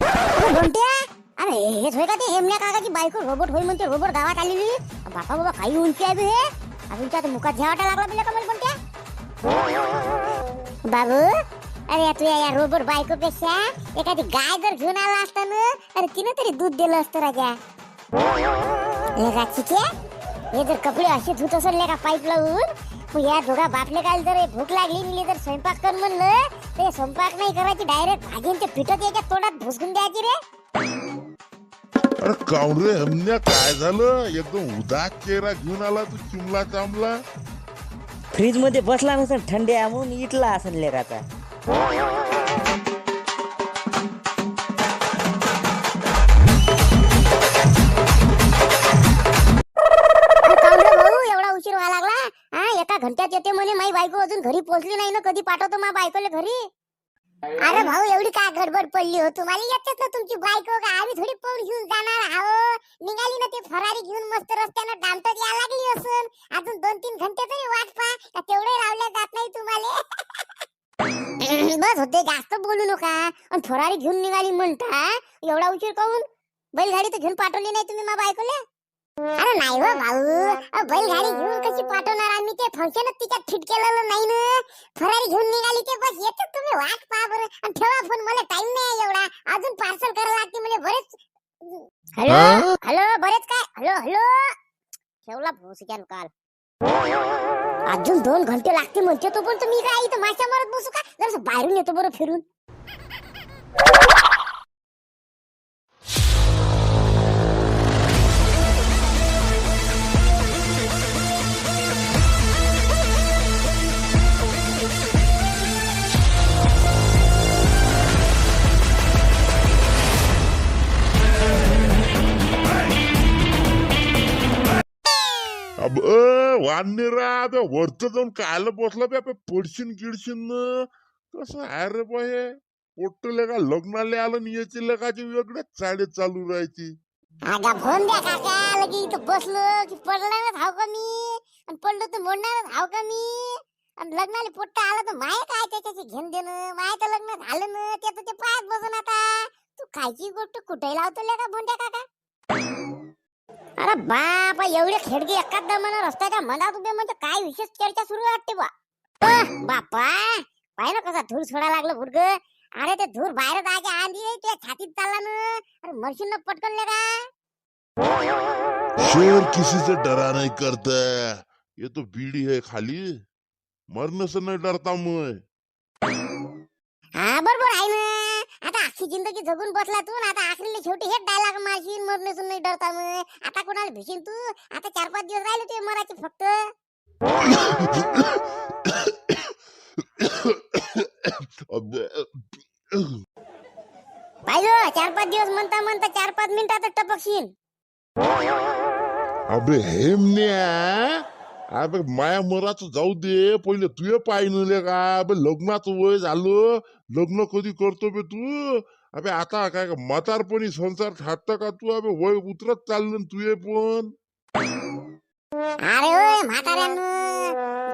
अरे घंट्या अरे हेच होय का ते? हेमण्या काकाची बायको रोबोट होईल म्हणते रोबोट गावात आलेली. बापा बाबा काही उंची आहे हे. अजून त्या मुखात झेवाटा लागला बिला का मला बाबू अरे तू या रोबोट बायको पेक्षा एखादी गाय जर घेऊन आला असता ना अरे तिनं तरी दूध दिलं असतं राजा. हे का हे जर कपडे असे धुत असले का पाईप लावून या दोघा बापले काय जर भूक लागली मिली तर स्वयंपाक कर म्हणलं ते स्वयंपाक नाही करायची डायरेक्ट भाजीन ते पिठत याच्या तोंडात भुसकून द्यायची रे. अरे काऊन रे हमन्या काय झालं? एकदम उदास चेहरा घेऊन आला तू चिमला चांबला फ्रीजमध्ये बसला नसेल थंडी म्हणून इटला असेल लेकाचा. पाठवतो मा बायकोला घरी? अरे भाऊ एवढी काय गडबड पडली हो? तुम्हाला येतेच ना तुमची बायको का? आम्ही थोडी पळून घेऊन जाणार आहो. निघाली ना ते फरारी घेऊन मस्त रस्त्यानं डामटत या लागली असून. अजून दोन तीन घंटे तरी वाट पा का तेवढे लावले जात नाही तुम्हाला? बस होते जास्त बोलू नका. आणि फरारी घेऊन निघाली म्हणता? एवढा उशीर काऊन? बैलगाडी तर घेऊन पाठवली नाही तुम्ही मा बायकोला? अरे नाही हो भाऊ. बैलगाडी घेऊन कशी पाठवणार आम्ही ते? फंक्शनच तिच्यात फिट केलेलं नाही ना. फरारी घेऊन निघाली ते बस. येते तुम्ही वाट पहा बरं. आणि ठेवा फोन मला टाइम नाही एवढा. अजून पार्सल करायला लागते मला बरेच हॅलो? हॅलो बरेच काय? हॅलो हॅलो ठेवला भोसक्यान काल. अजून दोन घंटे लागते म्हणते तो पण. तुम्ही काय इथं माशा मारत बसू का? जरा बाहेरून येतो बरं फिरून. वाढणेरा वरच जाऊन कायला बसला बे आपे पडशीन गिडशीन न? कसं आहे रे बा हे? पोट्टले का लग्नाला आलं आणि याची लगाची वेगळ्याच चाडे चालू राहायची. आगा फोन द्या काका लगी इथं बसलो की पडणार हाव का मी? आणि पडलो तर मोडणार हाव का मी? आणि लग्नाला पोट्ट आलं तर माय काय त्याच्याशी घेऊन देणं? माय तर लग्न झालं ना त्याचं ते पायात बसून आता. तू कायची गोष्ट कुठे लावतो का भोंड्या काका? अरे बापा एवढे खेडगे एकाच दमानं रस्त्याच्या मधात उभे म्हणजे काय विशेष चर्चा सुरू वाटते बा. बापा पाय ना कसा धूर सोडा लागलं भुडग अरे ते धूर बाहेर जागे आंधी तुझ्या छातीत चालला ना. अरे मरशील ना पटकन का? शेर किसी से डरा नहीं करता. ये तो बीड़ी है खाली. मरने से नहीं डरता मैं हा बरोबर आहे ना. अख्खी जिंदगी जगून बसला तू आता आखरीला शेवटी हेच डायलॉग मारशील मरण्यासून नाही डरता मग. आता कोणाला भिशील तू? आता चार पाच दिवस राहिले ते मराठी फक्त. पाहिजे चार पाच दिवस म्हणता म्हणता चार पाच मिनिटात टपकशील अबे हेमन्या. अबे माया मराचं जाऊ दे. पहिले पाय नले का? अबे लग्नाचं वय झालं. लग्न कधी करतो बे तू? अबे आता काय का म्हातारपणी संसार थाटत का तू? अबे वय उतरत चाललं तुझे पण. अरे म्हाताऱ्यानं.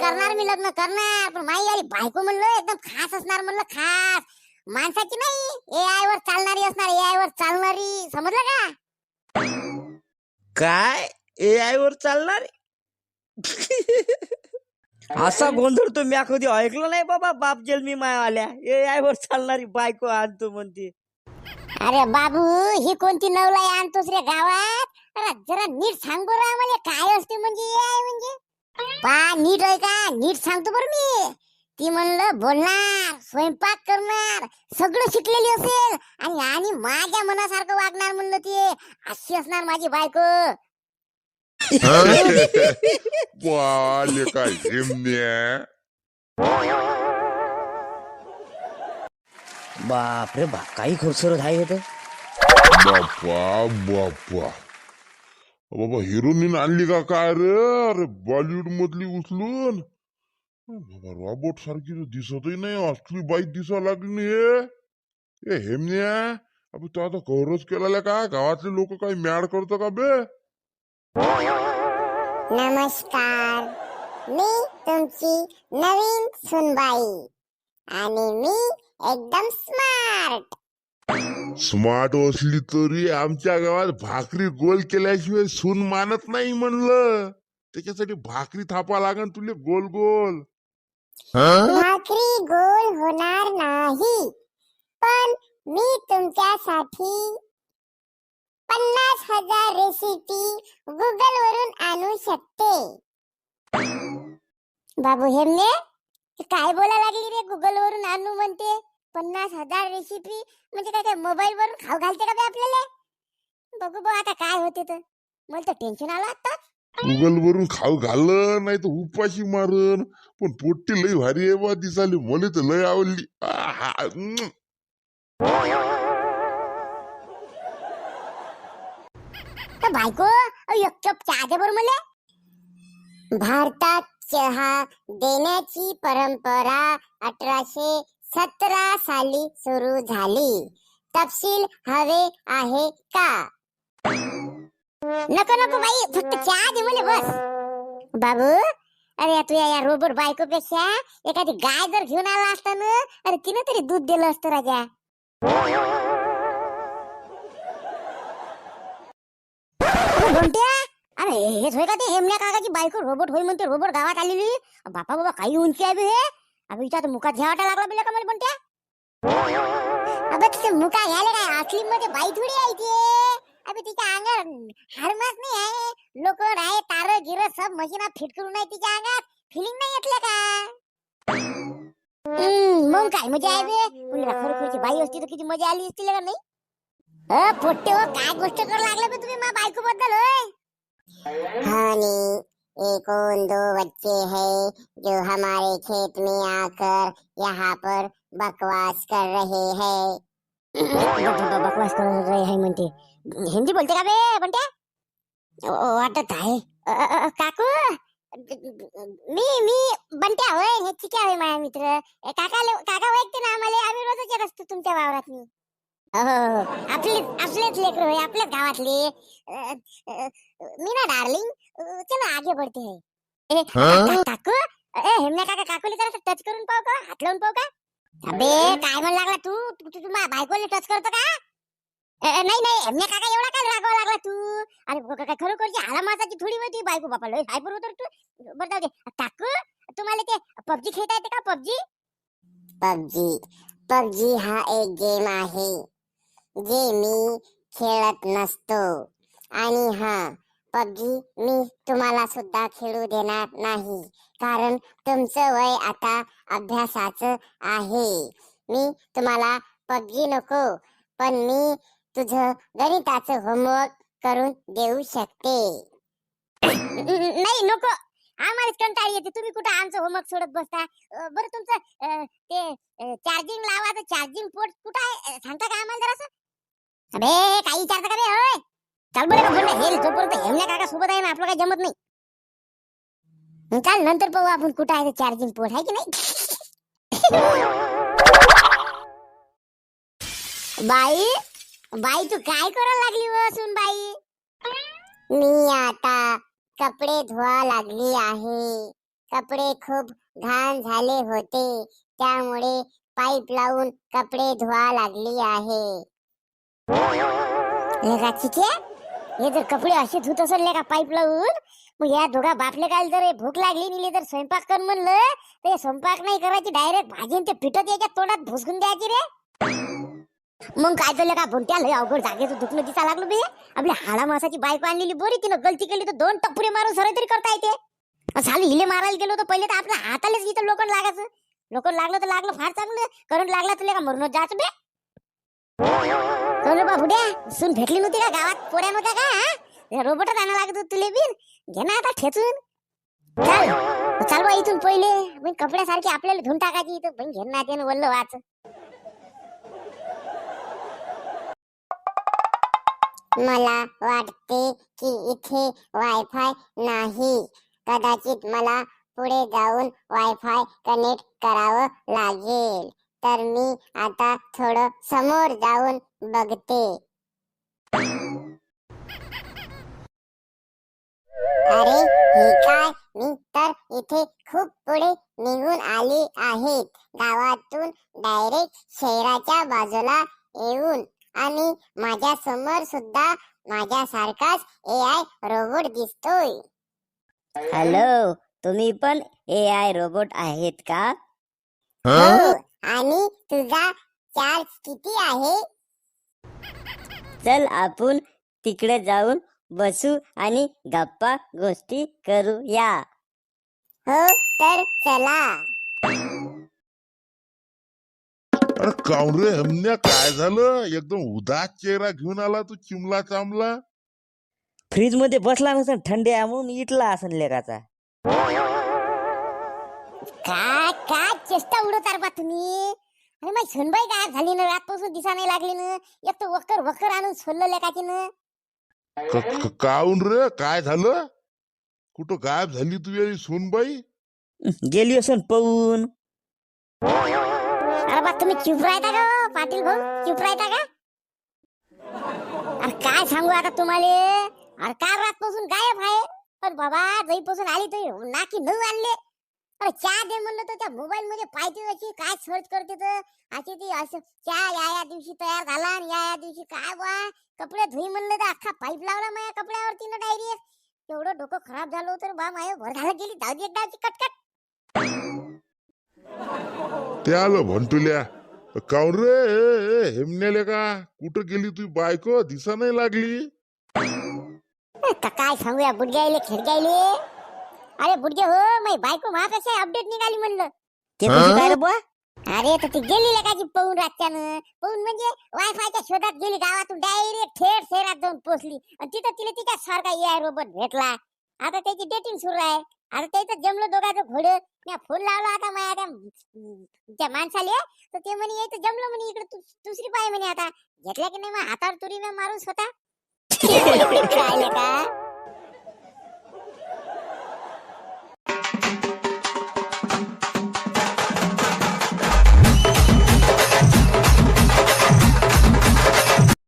करणार मी लग्न करणार. पण माई आली बायको म्हणलं एकदम खास असणार म्हणलं खास. माणसाची नाही. ए आय वर चालणारी असणार ए आय वर चालणारी. समजलं का? काय? ए आय वर चालणार? असा गोंधळ तो म्या कधी ऐकलं नाही बाबा? बाप जन्मी मायावाल्या. ए आय वर चालणारी बायको आणतो म्हणते. अरे बाबू ही कोणती नवलाई आणतोस रे गावात? अरे जरा नीट सांग बरं आम्हाला काय असते म्हणजे AI म्हणजे? पा नीट आहे का नीट सांगतो बरं मी. ती म्हणलं बोलणार स्वयंपाक करणार सगळं शिकलेली असेल आणि आणि माझ्या मनासारखं वागणार म्हणलं ती. अशी असणार माझी बायको. वाले काय हेमन्या बाप रे बाप काही खूबसूरत आहे हे बापा बापा बाबा हिरोईन आणली का काय रे? अरे बॉलिवूड मधली उचलून. बाबा रॉबोट सारखी तर दिसतही नाही असली बाई दिसा लागली नाही हे. ए हेमन्या अबे तू आता कवरच केलेला का गावातले लोक काही मॅड करतो का बे? नमस्कार. मी तुमची नवीन सुनबाई आणि मी एकदम स्मार्ट स्मार्ट असली तरी आमच्या गावात भाकरी गोल केल्याशिवाय सून मानत नाही म्हणलं. त्याच्यासाठी भाकरी थापा लागन तुले गोल गोल. भाकरी गोल होणार नाही. पण मी तुमच्यासाठी पन्नास हजार रेसिपी गुगल वरून आणू शकते. बाबू हेमने काय बोला लागली रे? गुगल वरून आणू म्हणते. पन्नास हजार रेसिपी म्हणजे काय काय मोबाईल वरून खाऊ घालते का आपल्याला? बघू बघ आता काय होते तर. मला तर टेन्शन आलं आता गुगल वरून खाऊ घालन नाही तर उपाशी मारन. पण पोट्टी लई भारी आहे बा दिसाली मला तर लय आवडली. आहा, आता बायको एक कप चहा दे बर मला. भारतात चहा देण्याची परंपरा अठराशे सतरा साली सुरू झाली. तपशील हवे आहे का? नको नको बाई फक्त चहा दे मला बस. बाबू अरे तू या रोबोट बायको पेक्षा एखादी गाय जर घेऊन आला असता ना अरे तिने तरी दूध दिलं असतं राजा. अरे अरे हेच होय का ते हेमण्या काकाची बायको रोबोट होई म्हणते रोबोट गावात आलेली. बापा बाबा काही उंची आहे हे. अबे हिच्या तर मुखात झेवाटा लागला बिला का मला कोणत्या अबे तिथे मुका घ्यायला काय? असली मध्ये बाई थोडी आहे ती. अबे तिच्या अंगावर हरमास नाही आहे. लोक आहे तार गिर सब मशीना फिट करून आहे तिच्या अंगात फिलिंग नाही येतलं का? हम्म, मग काय? मजा आहे बे. कुणी खरोखरची बाई असती तर किती मजा आली असती का नाही? अ पोट्टे हो काय गोष्ट करू लागले बे तुम्ही? मा बायको बद्दल होय हानी एक और दो बच्चे हैं जो हमारे खेत में आकर यहाँ पर बकवास कर रहे हैं। बकवास कर रहे हैं म्हणते। हिंदी बोलते का बे? म्हणते? वाटत आहे। काकू? मी मी बंट्या होय हे चिक्या होय माझा मित्र. काका काका ओळखते ना आम्हाला? आम्ही रोजच तुमच्या वावरात मी. हो आपले आपलेच लेकर होय आपल्याच गावातले. अ, अ, मी ना डार्लिंग चलो आगे बढ़ते हैं. ए का- काकू? ए हेमने काका काकूले जरा टच करून पाहू का? हात लावून पाहू का? अबे काय म्हण लागला तू? तू तू- तू माझ्या बायकोले टच करतो का? ए, ए, नाही नाही हेमने काका एवढा काय रागवा लागला तू? अरे ब- काय खरोखरची हाला मासाची थोडी होती बायको बापा लय हायपर होतो रे तू. बरं जाऊ दे. काकू तुम्हाला ते पबजी खेळता येते का पबजी? पबजी. पबजी हा एक गेम आहे. जे मी खेळत नसतो. आणि हा पबजी मी तुम्हाला सुद्धा खेळू देणार नाही. कारण तुमचं वय आता अभ्यासाचं आहे. मी तुम्हाला पबजी नको पण मी तुझं गणिताचं होमवर्क करून देऊ शकते. नाही नको. आम्हालाच कंटाळी येते. तुम्ही कुठं आमचं होमवर्क सोडत बसता? अं, बरं तुमचं अं, ते चार्जिंग लावायचं चार्जिंग पोर्ट कुठं आहे? अं, सांगता का आम्हाला जरासं? अबे काही विचारता का बे? होय बरं का बोलणं हे जोपर्यंत हेमल्या काका सोबत आहे ना आपलं काही जमत नाही. मग चाल नंतर पाहू आपण कुठं आहे चार्जिंग पोर्ट आहे की नाही? बाई बाई तू काय करायला लागली बसून बाई? मी आता कपडे धुवा लागली आहे. कपडे खूप घाण झाले होते. त्यामुळे पाईप लावून कपडे धुवा लागली आहे. हे जर कपडे असे धुत असेल का पाईप लावून? मग या दोघा बापले काय जर भूक लागली निले तर स्वयंपाक कर म्हणलं तर स्वयंपाक नाही करायची डायरेक्ट भाजी ते पिठत याच्या तोंडात भुसकून द्यायची रे. मग काय झालं का भुंट्या लय अवघड जागेचं दुखणं दिसा लागलं बे आपली हाडा मासाची बायको आणलेली बरी तिनं गलती केली तर दोन टपुरे मारून सरळ तरी करता येते. झालं हिले मारायला गेलो तर पहिले तर आपल्या हातालाच इथं लोकड लागायचं. लोकड लागलं तर लागलं फार चांगलं. करंट लागला तर का मरून जायचं बे. करू बाबू द्या सून भेटली नव्हती का गावात? पोऱ्या नव्हत्या का रोबोट आणा लागत तुले बिन घे ना आता ठेचून चाल. चाल बा इथून पहिले. मग कपड्यासारखी आपल्याला धुवून टाकायची इथं. पण घेऊन ना त्यानं वल्ल वाच. मला वाटते की इथे वायफाय नाही. कदाचित मला पुढे जाऊन वायफाय कनेक्ट करावं लागेल. तर मी आता थोडं समोर जाऊन बघते. अरे हे काय? मी तर इथे खूप पुढे निघून आली आहेत. गावातून डायरेक्ट शहराच्या बाजूला येऊन आणि माझ्यासमोर सुद्धा माझ्यासारखाच ए आय रोबोट दिसतोय. हॅलो तुम्ही पण ए आय रोबोट आहेत का? हो? आणि तुझा चार्ज किती आहे? चल आपण तिकडे जाऊन बसू आणि गप्पा गोष्टी करूया. हो तर चला. अरे काऊन रे हमन्या काय झालं? एकदम उदास चेहरा घेऊन आला तू चिमला चामला. फ्रीजमध्ये बसला नसेल थंडी आहे म्हणून इटला असेल लेकाचा. काय काय चेष्टा उडवतार बा तुम्ही? अरे माझी सुनबाई गायब झाली ना? रातपासून दिसा नाही लागली ना? एक तर वकर वकर आणून सोडलं लेकाची ना क- क- काऊन रे? काय झालं? कुठं गायब झाली तुझी सोनबाई गेली असन पळून अरे बा तुम्ही चुप राहता का हो, पाटील भाऊ? चुप राहता का? अरे काय सांगू आता तुम्हाला? अरे काल रातपासून गायब आहे. पण बाबा जईपासून आली तरी नाकी नऊ आणले. अरे चहा दे म्हणलं तर त्या मोबाईल मध्ये पाहिजे अशी काय सर्च करते तर? अशी ती असं चहा या या दिवशी तयार झाला आणि या या दिवशी काय बा? कपडे धुई म्हणलं तर अख्खा पाईप लावला माझ्या कपड्यावरती ना डायरेक्ट एवढं डोकं खराब झालं होतं बा माझ्या घर घालत गेली जाऊ दे एकदाची कटकट. ते आलं भंटुल्या. काऊन रे हेमण्याले का? कुठं गेली तुझी बायको? दिसा नाही लागली. आता काय सांगूया बुडग्याले खेडग्याले अरे बुडगे हो माई बायको महापेक्षा अपडेट निघाली म्हणलं. ते कशी काय रे बुवा? अरे तर ती गेली लेकाची पळून रातच्यानं? पळून म्हणजे वायफायच्या शोधात गेली गावातून डायरेक्ट थेट शहरात जाऊन पोहोचली. आणि तिथं तिला तिच्या सारखा ए रोबोट भेटला. आता त्याची डेटिंग सुरू आहे. आता त्याचं जमलं दोघांचं घोड. मी फोन लावला आता माझ्या त्या त्या माणसाले. तर ते म्हणे यायचं जमलं म्हणे इकडे तु- दुसरी पाय म्हणे आता. घेतल्या की नाही मग हातावर तुरीनं मारून स्वतः.